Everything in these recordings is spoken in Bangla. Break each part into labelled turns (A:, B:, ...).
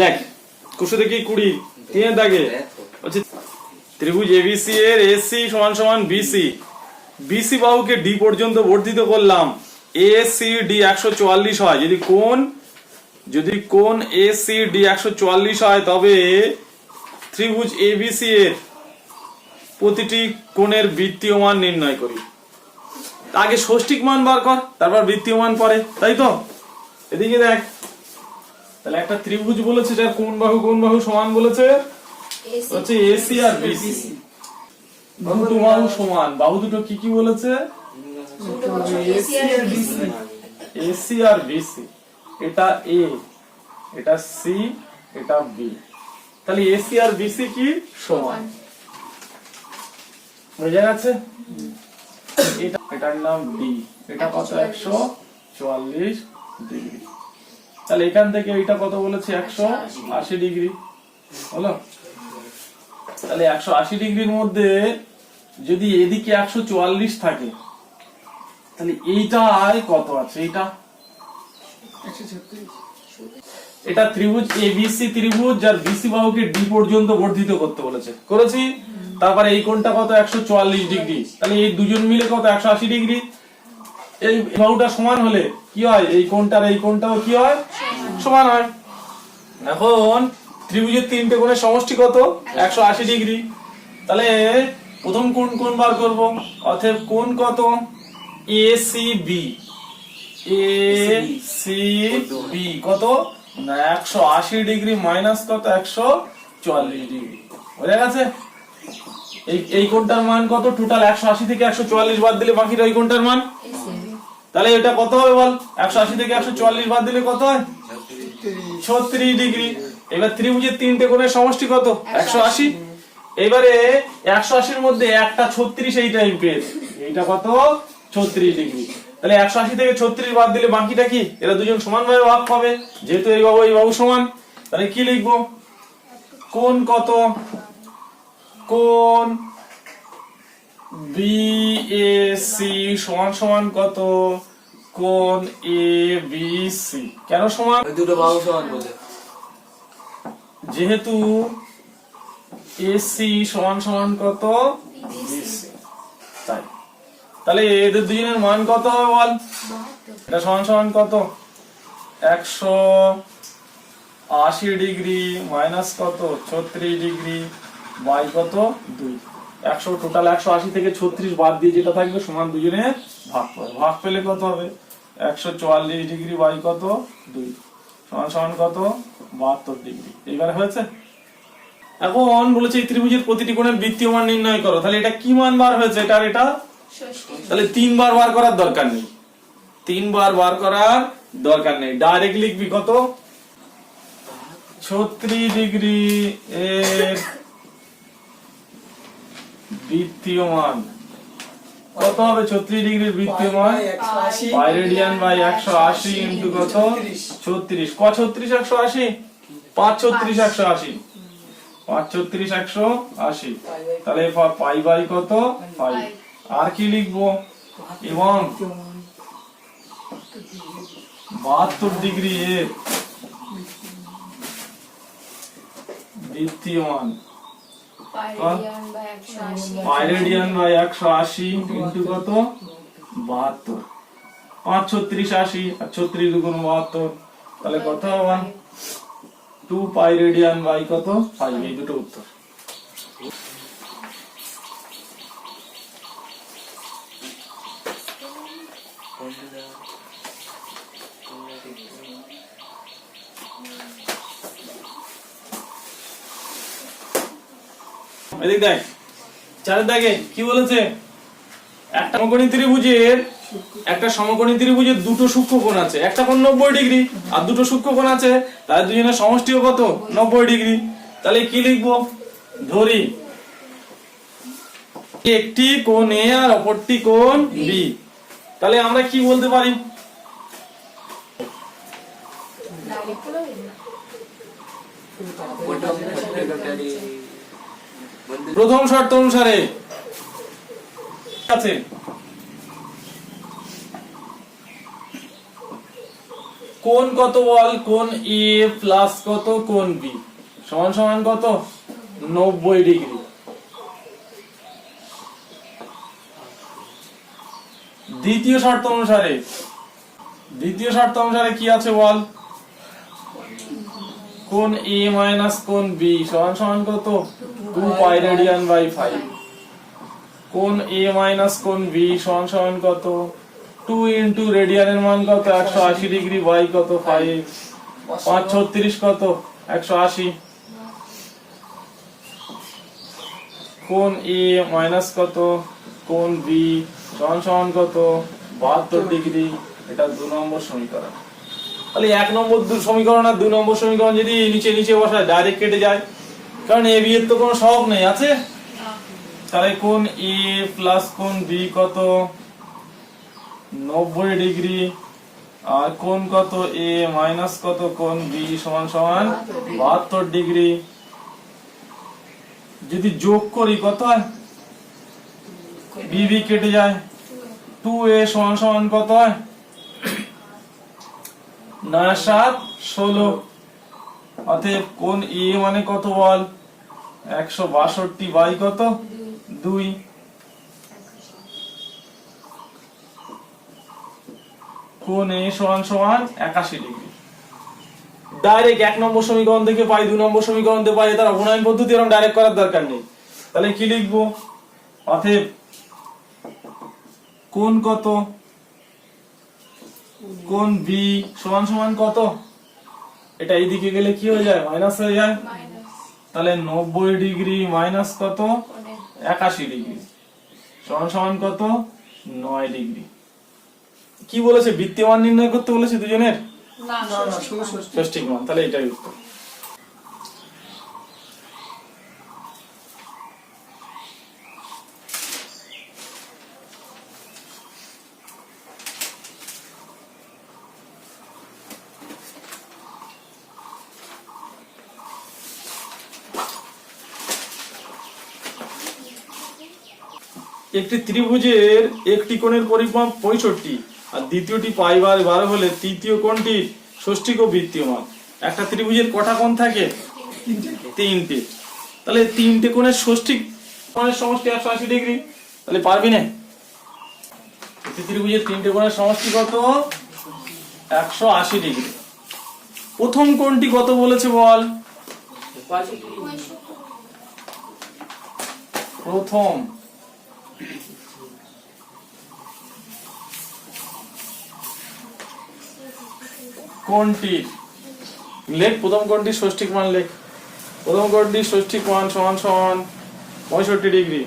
A: দেখ, কুশো দেখি কুড়ি তিনের দাগে। হচ্ছে ত্রিভুজ এবিসি এর এসি সমান সমান বিসি বিসি বাহুকে ডি পর্যন্ত বর্ধিত করলাম। এ সি ডি একশো চুয়াল্লিশ হয়। যদি কোন যদি কোন এ সি ডি একশো চুয়াল্লিশ হয়, তবে ত্রিভুজ এবিসি এর প্রতিটি কোণের বৃত্তীয় মান নির্ণয় করি। আগে ষষ্ঠিক মান বার কর, তারপর বৃত্তীয় মান পরে তাই তো? এদিকে দেখ। তাহলে একটা ত্রিভুজ বলেছে যার কোন বাহু কোন বাহু সমান বলেছে? হচ্ছে এসি আর বিসি দুটো বাহু সমান। বাহু দুটো কি কি বলেছে? এসি আর বিসি এটা এ এটা সি এটা বি। তাহলে এসি আর বিসি কি? সমান। বোঝা গেছে? এটা এটার নাম ডি এটা কত? একশো চুয়াল্লিশ ডিগ্রি। তাহলে এখান থেকে এটা কত বলেছে? একশো আশি ডিগ্রি। হলো? তাহলে একশো আশি ডিগ্রির মধ্যে যদি এদিকে একশো চুয়াল্লিশ থাকে তাহলে এইটায় কত আছে? এইটা? এটা ত্রিভুজ এ এবিসি ত্রিভুজ যার বিসি বাহুকে ডি পর্যন্ত বর্ধিত করতে বলেছে। করেছি? তারপরে এই কোণটা কত? একশো চুয়াল্লিশ ডিগ্রি। তাহলে এই দুজন মিলে কত? একশো আশি ডিগ্রি। এই বাহুটা সমান হলে কি হয়? এই কোণটার এই কোণটাও কি হয়? সমান হয়। এখন ত্রিভুজের তিনটে কোণের সমষ্টি কত? একশো আশি ডিগ্রি। তাহলে প্রথম কোণ কোণ বার করব? অতএব কোণ কত? A C B. A C B কত? না, একশো আশি ডিগ্রি মাইনাস কত? একশো চুয়াল্লিশ ডিগ্রি। বোঝা গেছে? এই এই কোণটার মান কত? টোটাল একশো আশি থেকে একশো চুয়াল্লিশ বাদ দিলে বাকিটা ওই কোণটার মান? তাহলে এটা কত হবে বল? একশো আশি থেকে একশো চুয়াল্লিশ বাদ দিলে কত হয়? ছত্রিশ ডিগ্রি। এবার ত্রিভুজের তিনটে কোণের সমষ্টি কত? একশো আশি। এবারে একশো আশির মধ্যে একটা ছত্রিশ এই টাইম পেয়েছে এইটা কত? ছত্রিশ ডিগ্রি। তাহলে একশো আশি থেকে ছত্রিশ বাদ দিলে বাকিটা কি? এরা দুজন সমান ভাবে ভাগ পাবে। যেহেতু এই বাবু এই বাবু সমান। তাহলে কি লিখব? কোন কত? কোন বিএসি সমান সমান কত? কোন এ বি সি কেন সমান?
B: দুটো বাহু সমান বলে।
A: যেহেতু এসি সমান সমান কত? বিসি তাই। তাহলে এদের দুজনের মান কত হবে বল? এটা সমান সমান কত? একশো আশি ডিগ্রি মাইনাস কত? ছত্রিশ ডিগ্রি বাই কত? দুই। একশো টোটাল একশো আশি থেকে ছত্রিশ বাদ দিয়ে যেটা থাকবে সমান দুজনে ভাগ পাবে ভাগ পেলে কত হবে? একশো চুয়াল্লিশ ডিগ্রি বাই কত? দুই। সমান সমান কত? বাহাত্তর ডিগ্রি এইবার হয়েছে? এখন বলেছে এই ত্রিভুজের প্রতিটি কোণের বৃত্তীয় মান নির্ণয় করো। তাহলে এটা কি মান বার হয়েছে? এটা? আর এটা তাহলে তিনবার বার করার দরকার নেই। তিনবার বার করার দরকার নেই। ডাইরেক্ট লিখবি কত? ছত্রিশ ডিগ্রি এর বৃত্তীয় মান কত হবে? ছত্রিশ ডিগ্রির বৃত্তীয় মান পাই রেডিয়ান বাই একশো আশি ইন্টু কত? ছত্রিশ। ক ছত্রিশ একশো আশি? পাঁচ ছত্রিশ একশো আশি। পাঁচ ছত্রিশ একশো আশি। তাহলে পাই বাই কত? পাই। আর কি লিখব? এবং বাহাত্তর ডিগ্রি এর বৃত্তীয় মান পাইরেডিয়ান বাই একশো আশি। ইন্টু কত? বাহাত্তর। পাঁচ ছত্রিশ আশি আর ছত্রিশ দুগুণ বাহাত্তর তাহলে কত হবে? টু পাইরেডিয়ান বাই কত? ফাইভ এই দুটো উত্তর। এদিক দেখ। চারের দাগে কি বলেছে? একটা সমকোণী ত্রিভুজের, একটা সমকোণী ত্রিভুজের দুটো সূক্ষ্ম কোণ আছে। একটা কোণ নব্বই ডিগ্রি আর দুটো সূক্ষ্ম কোণ আছে। তাদের দুজনের সমষ্টিও কত? নব্বই ডিগ্রি। তাহলে কি লিখব? ধরি। একটি কোণ এ আর অপরটি কোণ বি। তাহলে আমরা কি বলতে পারি? প্রথম শর্ত অনুসারে। আছে। কোন কত বল কোন এ প্লাস কত, কোন বি? সমান সমান কত? নব্বই ডিগ্রি। দ্বিতীয় শর্ত অনুসারে। দ্বিতীয় শর্ত অনুসারে কি আছে বল কোন এ মাইনাস কোন বি? সমান সমান কত? Two pi radian by five কোন এ মাইনাস কোন বি সমান সমান কত? টু ইন্টু রেডিয়ানের মান কত? একশো আশি ডিগ্রি বাই কত? ফাইভ পাঁচ ছত্রিশ কত? একশো আশি। কোন এ মাইনাস কত? কোন বি সমান সমান কত? বাহাত্তর ডিগ্রি এটা দু নম্বর সমীকরণ। তাহলে এক নম্বর দু সমীকরণ আর দুই নম্বর সমীকরণ যদি নিচে নিচে বসায় ডাইরেক্ট কেটে যায়। কারণ এ বি এর তো কোনো সহগ নেই, আছে? তাহলে কোন এ প্লাস কোন বি কত? নব্বই ডিগ্রি। আর কোন কত? এ মাইনাস কত? কোন বি সমান সমান বাহাত্তর ডিগ্রি। যদি যোগ করি, কত হয়? বি বি কেটে যায়। টু এ সমান সমান কত হয়? নয় সাত ষোলো। অতএব কোন এ মানে কত বল? একশো বাষট্টি বাই কত? দুই। কোন সমান সমান একাশি ডিগ্রি। ডাইরেক্ট এক নম্বর সমীকরণ থেকে পাই দুই নম্বর সমীকরণ থেকে পাই তার পদ্ধতি এরকম ডাইরেক্ট করার দরকার নেই। তাহলে কি লিখব? অতএব কোন কত? কোন বি সমান সমান কত? এটা এইদিকে গেলে কি হয়ে যায়? মাইনাস হয়ে যায়? তাহলে নব্বই ডিগ্রি মাইনাস কত? একাশি ডিগ্রি। সমান সমান কত? নয় ডিগ্রি। কি বলেছে? বৃত্তিমান নির্ণয় করতে বলেছে দুজনের?
B: না
C: না না ষষ্ঠী
A: মান। তাহলে এটাই উত্তর। একটি ত্রিভুজের একটি কোণের পরিমাপ পঁয়ষট্টি আর দ্বিতীয়টি পাই বার বারো হলে তৃতীয় কোণটির ষষ্ঠিক ও বৃত্তীয়মান একটা ত্রিভুজের কটা কোণ থাকে? তিনটে। তাহলে তিনটে কোণের ষষ্ঠী কোণের সমষ্টি একশো আশি ডিগ্রি। তাহলে পারবি না? একটি ত্রিভুজের তিনটে কোণের সমষ্টি কত? একশো আশি ডিগ্রি। প্রথম কোণটি কত বলেছে বল? প্রথম। কোনটির লেখ, প্রথম কোনটি? ষষ্ঠিক মান লেখ। প্রথম কোনটি? ষষ্ঠিক মান, সমান সমান, পঁয়ষট্টি ডিগ্রি।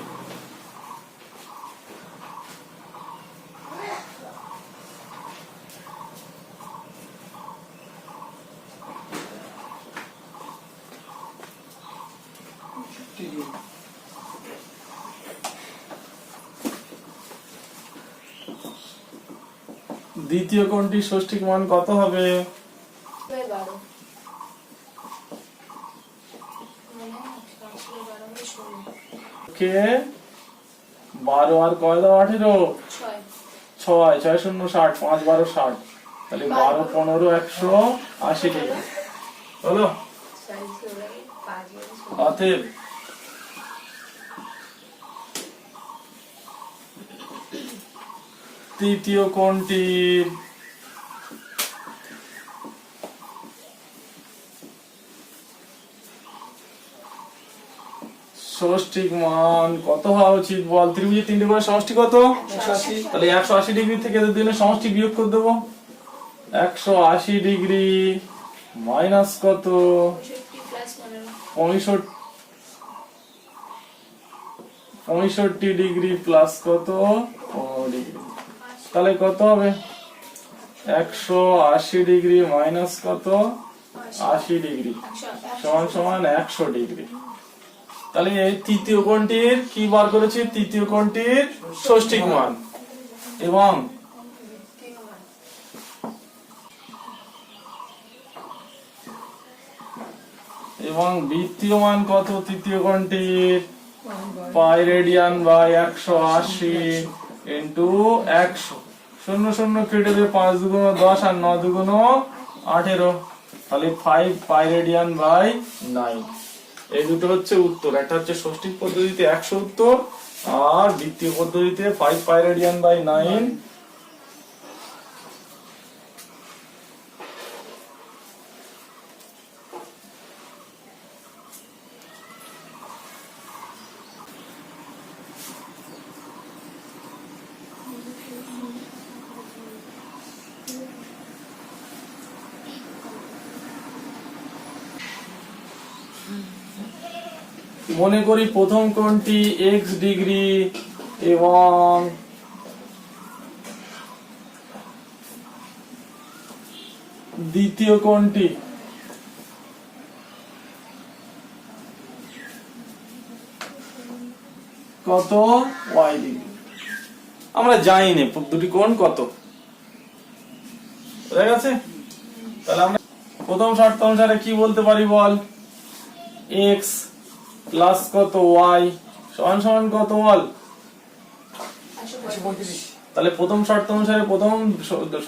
A: দ্বিতীয় কোনটির ষষ্ঠিক মান কত হবে? কে? বারো আর কয় দাও? আঠেরো।
B: ছয়।
A: ছয় শূন্য ষাট পাঁচ বারো ষাট। তাহলে বারো। পনেরো একশো আশি ডিগ্রি হলো? অতএব তৃতীয় কোণটির ষষ্ঠিক মান কত হওয়া উচিত বল ত্রিভুজের তিনটে করে সমষ্টি কত? তাহলে একশো আশি ডিগ্রি থেকে সমষ্টি বিয়োগ করে দেবো। একশো আশি ডিগ্রি মাইনাস কত?
B: পঁয়ষট্টি
A: ডিগ্রি প্লাস কত? তাহলে কত হবে? একশো আশি ডিগ্রি মাইনাস কত? আশি ডিগ্রি। সমান সমান একশো ডিগ্রি। তাহলে এই তৃতীয় কোণটির কি বার করেছি? তৃতীয় কোণটির ষষ্ঠিক মান। এবং এবং বৃত্তীয় মান কত? তৃতীয় কোণটির পাই রেডিয়ান বাই একশো আশি। ইন্টু একশো শূন্য শূন্য কেটে দেবে পাঁচ দুগুণ দশ আর ন দুগুণ আঠেরো, তাহলে five pi radian by nine এই দুটো হচ্ছে উত্তর, একটা হচ্ছে ষষ্ঠী পদ্ধতিতে একশো উত্তর, আর দ্বিতীয় পদ্ধতিতে five pi radian by nine মনে করি প্রথম কোণটি এক্স ডিগ্রি এবং দ্বিতীয় কোণটি কত? Y degree. আমরা জানি না দুটি কোণ কত। বোঝা গেছে? তাহলে আমরা প্রথম শর্ত অনুসারে কি বলতে পারি বল? এক্স প্লাস কত ওয়াই? সমান সমান কত বল তাহলে প্রথম শর্ত অনুসারে প্রথম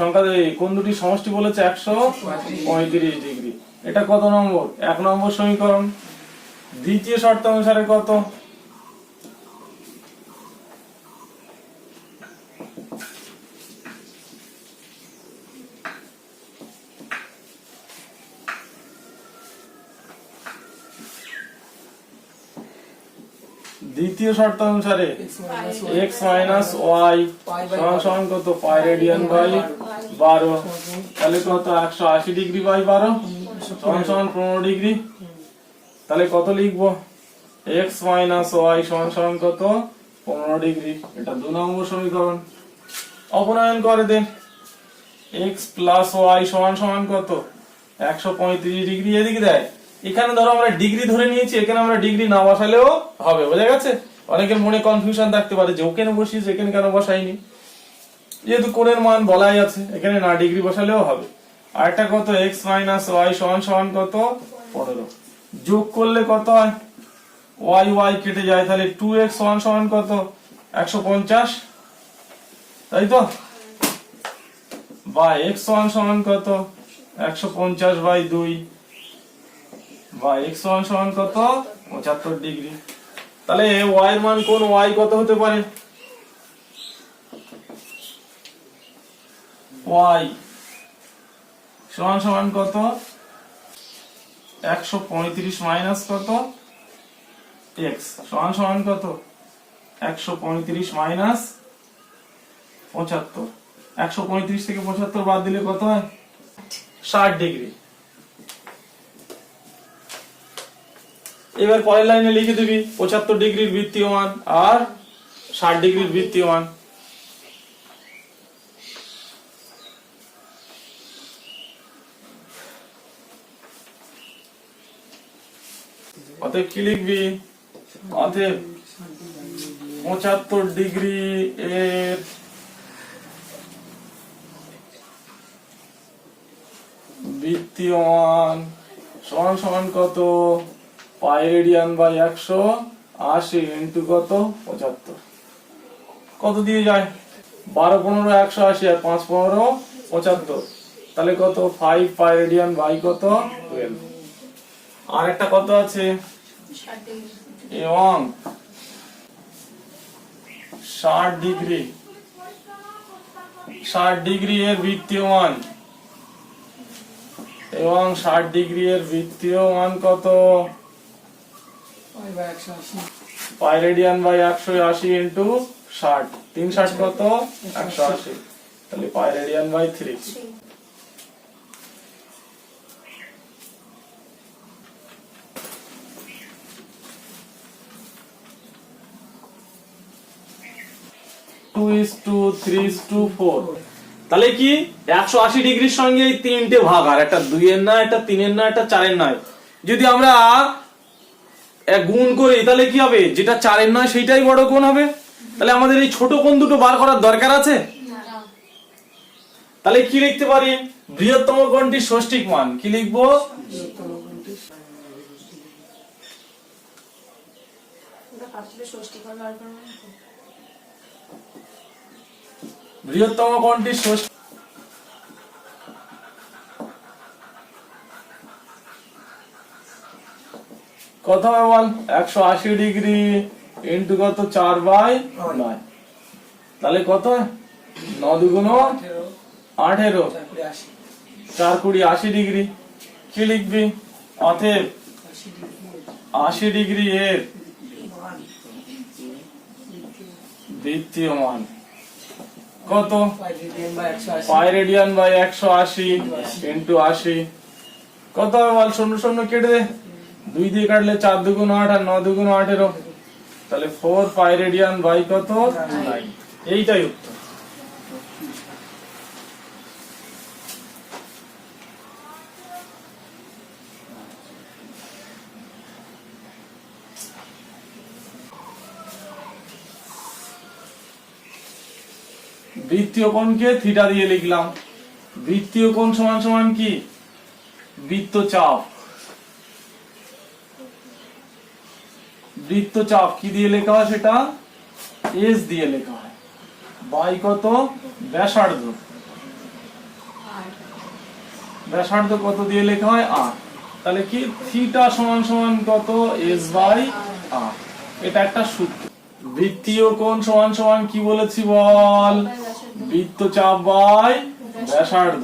A: সংখ্যা কোন দুটি সমষ্টি বলেছে একশো পঁয়ত্রিশ ডিগ্রি। এটা কত নম্বর? এক নম্বর সমীকরণ। দ্বিতীয় শর্ত অনুসারে কত? দ্বিতীয় শর্ত অনুসারে এক্স মাইনাস ওয়াই সমান কত? পাই রেডিয়ান বাই বারো। তাহলে কত? একশো আশি ডিগ্রি বাই বারো। সমান সমান পনেরো ডিগ্রি তাহলে কত লিখব? এক্স মাইনাস ওয়াই সমান সমান কত? পনেরো ডিগ্রি এটা দু নম্বর সমীকরণ। অপনয়ন করে দেন। এক্স প্লাস ওয়াই সমান সমান কত? একশো পঁয়ত্রিশ ডিগ্রি এদিকে দেয়। এখানে ধরো আমরা ডিগ্রি ধরে নিয়েছি, এখানে আমরা ডিগ্রি না বসালেও হবে, বোঝা গেছে? অনেকের মনে কনফিউশন থাকতে পারে যে ওখানে বসিস, এখানে কেন বসাইনি? যেহেতু কোণের মান বলাই আছে, এখানে না ডিগ্রি বসালেও হবে। আর একটা কত? এক্স মাইনাস ওয়াই সমান সমান কত? পনেরো। যোগ করলে কত হয়? ওয়াই ওয়াই কেটে যায়, তাহলে টু এক্স সমান সমান কত? একশো পঞ্চাশ। তাই তো? বা এক্স সমান সমান কত? একশো পঞ্চাশ বাই দুই। বা এক্স সমান কত? পঁচাত্তর ডিগ্রি। তাহলে ওয়াই এর মান কোন? ওয়াই কত হতে পারে? ওয়াই সমান সমান কত? একশো পঁয়ত্রিশ মাইনাস কত? এক্স সমান সমান কত? একশো পঁয়ত্রিশ মাইনাস পঁচাত্তর। একশো পঁয়ত্রিশ থেকে পঁচাত্তর বাদ দিলে কত হয়? ষাট ডিগ্রি। এবার পরের লাইনে লিখে দিবি, পঁচাত্তর ডিগ্রির বৃত্তীয় মান আর ষাট ডিগ্রির বৃত্তীয় মান অতএব কি লিখবি? অতএব পঁচাত্তর ডিগ্রি এর বৃত্তীয় মান সমান সমান কত? পাই রেডিয়ান বাই একশো আশি ইন্টু কত? পঁচাত্তর। কত দিয়ে যায়? বারো পনেরো, একশো আশি আর পাঁচ পনেরো, পঁচাত্তর। তাহলে কত? ফাইভ পাই রেডিয়ান বাই কত? টুয়েলভ আর একটা কত আছে? এবং ষাট ডিগ্রি। ষাট ডিগ্রি এর বৃত্তীয় মান এবং ষাট ডিগ্রি এর বৃত্তীয় মান কত? পাই রেডিয়ান বাই একশো আশি ইন্টু ষাট। তিন ষাট কত? একশো আশি। তাহলে pi radian by three two is two three two four তাহলে কি? একশো আশি ডিগ্রির সঙ্গে তিনটে ভাগ। আর একটা দুইয়ের না একটা তিনের না একটা চারের নয়। যদি আমরা গুণ করি তাহলে কি হবে? যেটা চারের নয়, সেইটাই বড় কোণ হবে? তাহলে আমাদের এই ছোট কোণ দুটো বার করার দরকার আছে? তাহলে কি লিখতে পারি? বৃহত্তম কোণটি ষষ্ঠিক মান কি লিখব? বৃহত্তম কোণটি ষষ্ঠী কত বল একশো আশি ডিগ্রি ইন্টু কত? চার বাই নয়। তাহলে কত? ন দুগুণ
C: আঠেরো। চার কুড়ি আশি
A: ডিগ্রি। কি লিখবি? অতএব
C: আশি ডিগ্রি
A: এর দ্বিতীয় মান। কত?
C: পাই রেডিয়ান
A: বাই একশো আশি ইন্টু আশি। কত হবে বল শূন্য শূন্য কেটে দে। দুই দিয়ে কাটলে চার দুগুণ আট আর ন দুগুণ আঠেরো। তাহলে ফোর পাই রেডিয়ান বাই কত? এইটাই উত্তর। বৃত্তীয় কোণকে থিটা দিয়ে লিখলাম। বৃত্তীয় কোণ সমান সমান কি? বৃত্তচাপ। বৃত্তচাপ কি দিয়ে লেখা হয় সেটা? এস দিয়ে লেখা হয়। বাই কত? ব্যাসার্ধ। ব্যাসার্ধ কত দিয়ে লেখা হয়? আর তাহলে কি? থিটা সমান সমান কত? এস বাই আর এটা একটা সূত্র। বৃত্তীয় কোণ সমান সমান কি বলেছি বল? বৃত্তচাপ বাই ব্যাসার্ধ।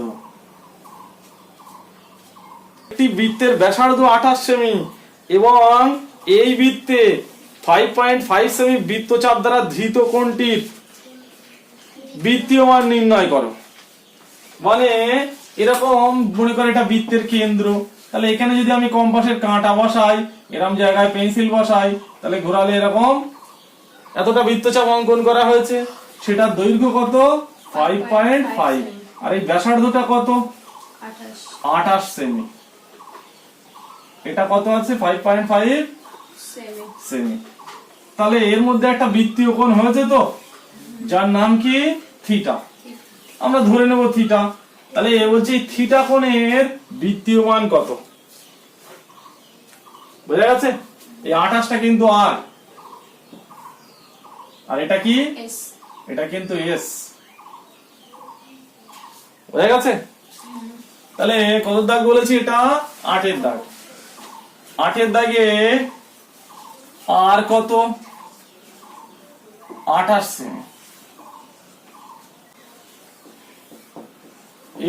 A: একটি বৃত্তের ব্যাসার্ধ আঠাশ সেমি এবং এই বৃত্তে ফাইভ পয়েন্ট ফাইভ সেমি বৃত্তচাপ দ্বারা ধৃত কোণটির বৃত্তীয় মান নির্ণয় করো। মানে এরকম মনে করে এটা বৃত্তের কেন্দ্র। তাহলে এখানে যদি আমি কম্পাসের কাঁটা বসাই এরকম জায়গায় পেন্সিল বসাই তাহলে ঘোরালে এরকম এতটা বৃত্তচাপ অঙ্কন করা হয়েছে। সেটা দৈর্ঘ্য কত? ফাইভ পয়েন্ট ফাইভ আর এই ব্যাসার্ধটা কত?
B: আঠাশ।
A: আঠাশ সেমি। এটা কত আছে? ফাইভ পয়েন্ট ফাইভ
B: সেমি।
A: তাহলে এর মধ্যে একটা বৃত্তীয় কোণ হয়েছে তো? যার নাম কি? থিটা। আমরা ধরে নেব থিটা। তাহলে এ বলছি থিটা কোণের বৃত্তীয় মান কত? বোঝা গেছে? এই আঠাশটা কিন্তু আর। আর এটা কি? এটা কিন্তু এস। বোঝা গেছে? তাহলে কত দাগ বলেছি এটা? আটের দাগ। আটের দাগে আর কত? আঠাশ সেমি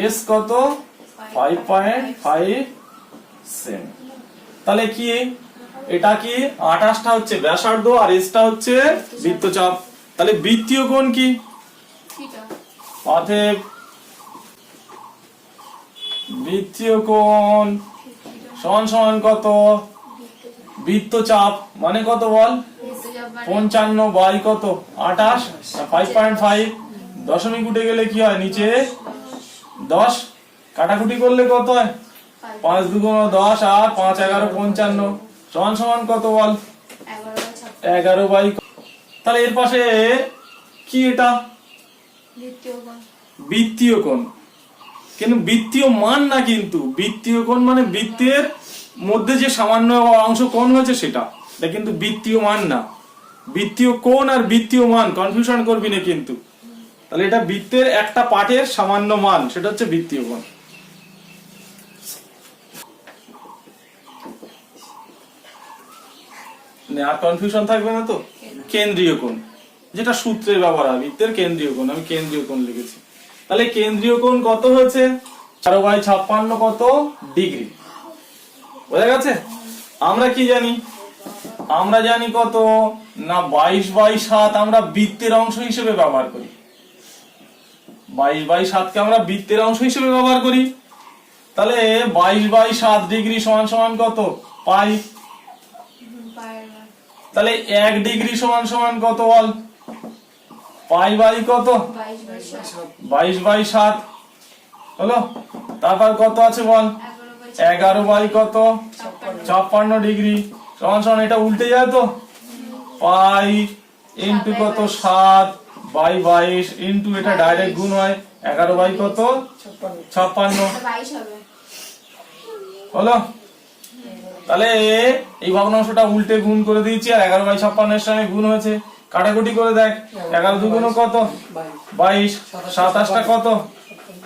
A: এস কত? ফাইভ পয়েন্ট ফাইভ সেমি তাহলে কি? এটা কি? আঠাশটা হচ্ছে ব্যাসার্ধ আর এসটা হচ্ছে বৃত্তচাপ। তাহলে বৃত্তীয় কোণ কি? অতএব বৃত্তীয় কোণ সমান সমান কত? বৃত্তচাপ মানে কত বল? পঞ্চান্ন বাই কত? আঠাশ ফাইভ পয়েন্ট ফাইভ দশমিক উঠে গেলে কি হয়? নিচে দশ। কাটাকুটি করলে কত হয়? পাঁচ দুগুণ দশ আর পাঁচ এগারো পঞ্চান্ন। সমান সমান কত বল?
B: এগারো
A: বাই তাহলে এর পাশে কি এটা? বৃত্তীয় কোণ। কিন্তু বৃত্তীয় মান না কিন্তু বৃত্তীয় কোণ মানে বৃত্তের মধ্যে যে সামান্য অংশ কোন হয়েছে সেটা। এটা কিন্তু বৃত্তীয় মান না। বৃত্তীয় কোণ আর বৃত্তীয় মান কনফিউশন করবি না কিন্তু। তাহলে এটা বৃত্তের একটা পার্টের সামান্য মান সেটা হচ্ছে বৃত্তীয় কোণ। নে, আর কনফিউশন থাকবে না তো? কেন্দ্রীয় কোণ। যেটা সূত্রের ব্যবহার হয় বৃত্তের কেন্দ্রীয় কোণ আমি কেন্দ্রীয় কোণ লিখেছি। তাহলে কেন্দ্রীয় কোণ কত হয়েছে? চারো বাই ছাপ্পান্ন কত? ডিগ্রি। বোঝা গেছে? আমরা কি জানি? আমরা জানি কত? না, বাইশ বাই সাত আমরা বৃত্তের অংশ হিসেবে ব্যবহার করি। বাইশ বাই সাতকে আমরা বৃত্তের অংশ হিসেবে ব্যবহার করি। তাহলে বাইশ বাই সাত ডিগ্রি সমান সমান কত? পাই। তাহলে এক ডিগ্রি সমান সমান কত বল? পাই বাই কত?
B: বাইশ বাই সাত।
A: হলো? তারপর কত আছে বল?
B: এগারো বাই
A: কত?
B: ছাপ্পান্ন
A: ছাপ্পান্ন ডিগ্রি। সমান সমান এটা উল্টে যায় তো? পাই ইন্টু কত? সাত বাই বাইশ ইন্টু এটা ডাইরেক্ট গুণ হয়। এগারো বাই কত?
C: ছাপ্পান্ন
A: ছাপ্পান্ন। হলো? তাহলে এই ভগ্নাংশটা উল্টে গুণ করে দিয়েছি, আর এগারো বাই ছাপ্পান্নের সঙ্গে গুণ হয়েছে। কাটাকুটি করে দেখ, এগারো দুগুণ কত? বাইশ। সাতাশটা কত?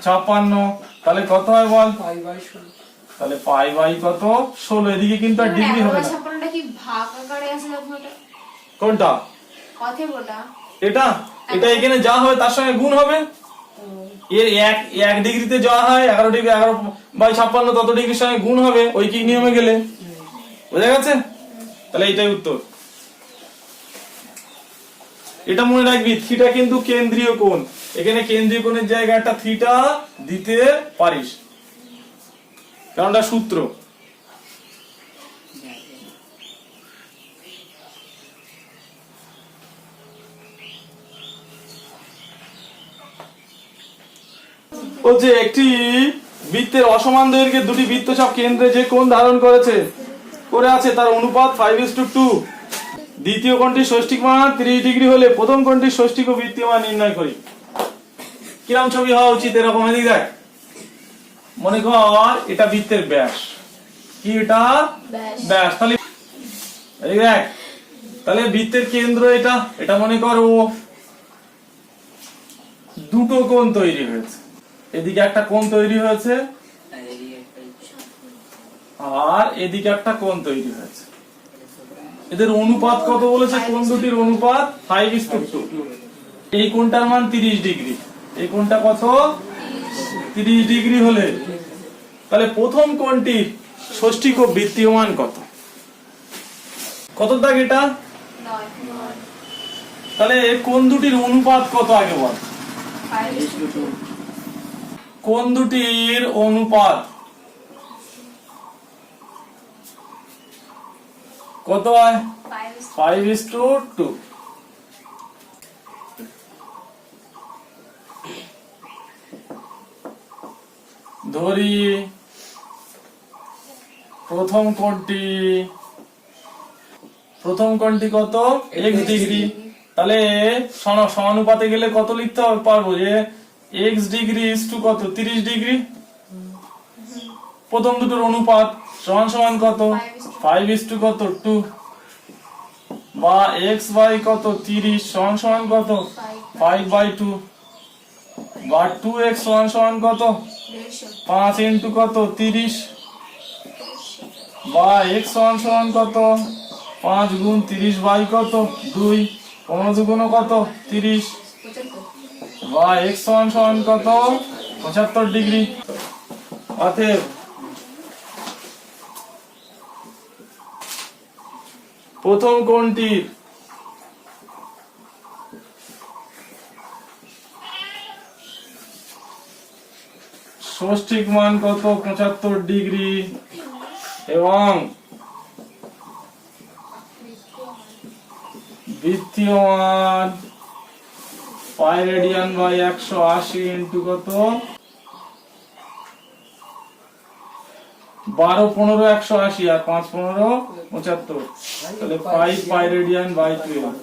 A: ছাপ্পান্ন। তাহলে কত হয় বল? তাহলে পাই বাই কত? ষোলো এদিকে কিন্তু আর ডিগ্রি হবে না।
B: কি ভাগ আকারে আছে দেখো
A: কোনটা? এটা? এটা এখানে যা হবে তার সঙ্গে গুণ হবে। এর এক এক ডিগ্রিতে যা হয় এগারো ডিগ্রি এগারো বাই ছাপ্পান্ন তত ডিগ্রির সঙ্গে গুণ হবে ঐকিক নিয়মে গেলে? বোঝা গেছে? তাহলে এটাই উত্তর। এটা মনে রাখবি থিটা কিন্তু কেন্দ্রীয় কোণ। এখানে কেন্দ্রীয় কোণের জায়গায় একটা থিটা দিতে পারিস। কারণ এটা সূত্র। বলছে, একটি বৃত্তের অসমান দৈর্ঘ্যের দুটি বৃত্তচাপ কেন্দ্রে যে কোণ ধারণ করেছে, করে আছে তার অনুপাত ফাইভ ইস টু টু দ্বিতীয় কোণটির ষষ্ঠিক মান, ত্রিশ ডিগ্রি হলে প্রথম কোণটির ষষ্ঠিক ও বৃত্তীয় মান নির্ণয় করি। কিরম ছবি হওয়া উচিত এরকম দেখ। মনে কর এটা বৃত্তের ব্যাস। কি এটা?
B: ব্যাস।
A: তাহলে দেখ তাহলে বৃত্তের কেন্দ্র এটা এটা মনে কর ও দুটো কোণ তৈরি হয়েছে। এদিকে একটা কোণ তৈরি হয়েছে
C: আর এদিকে একটা
A: কোণ তৈরি হয়েছে। এদের অনুপাত কত বলেছে? কোণ দুটির অনুপাত ফাইভ ইস টু এই কোণটার মান তিরিশ ডিগ্রি। এই কোণটা কত? তিরিশ ডিগ্রি হলে তাহলে প্রথম কোণটির ষষ্ঠিক ও বৃত্তীয় মান কত? কত দাগ এটা? তাহলে কোণ দুটির অনুপাত কত আগে বল? কোন দুটির অনুপাত কত হয়?
B: Five
A: five is two two ধরি। প্রথম কোণটি প্রথম কোণটি কত? X degree. তাহলে সম- সমানুপাতে গেলে কত লিখতে হবে পারব যে এক্স ডিগ্রি ইস টু কত? তিরিশ ডিগ্রি। প্রথম দুটোর অনুপাত সমান সমান কত? ফাইভ ইস টু কত? টু বা এক্স বাই কত? তিরিশ। সমান সমান কত? ফাইভ বাই টু বা টু এক্স সমান সমান কত? পাঁচ ইন্টু কত? তিরিশ। বা এক্স সমান সমান কত? পাঁচ গুণ তিরিশ বাই কত? দুই। পনেরো দুগুণ কত? তিরিশ। বা এক্স সমান সমান কত? পঁচাত্তর ডিগ্রি। অতএব প্রথম কোণটির ষষ্ঠিক মান কত? পঁচাত্তর ডিগ্রি। এবং মান পাই রেডিয়ান বাই একশো আশি ইন্টু কত? বারো পনেরো একশো আশি আর পাঁচ পনেরো পঁচাত্তর। তাহলে five pi radian by twelve.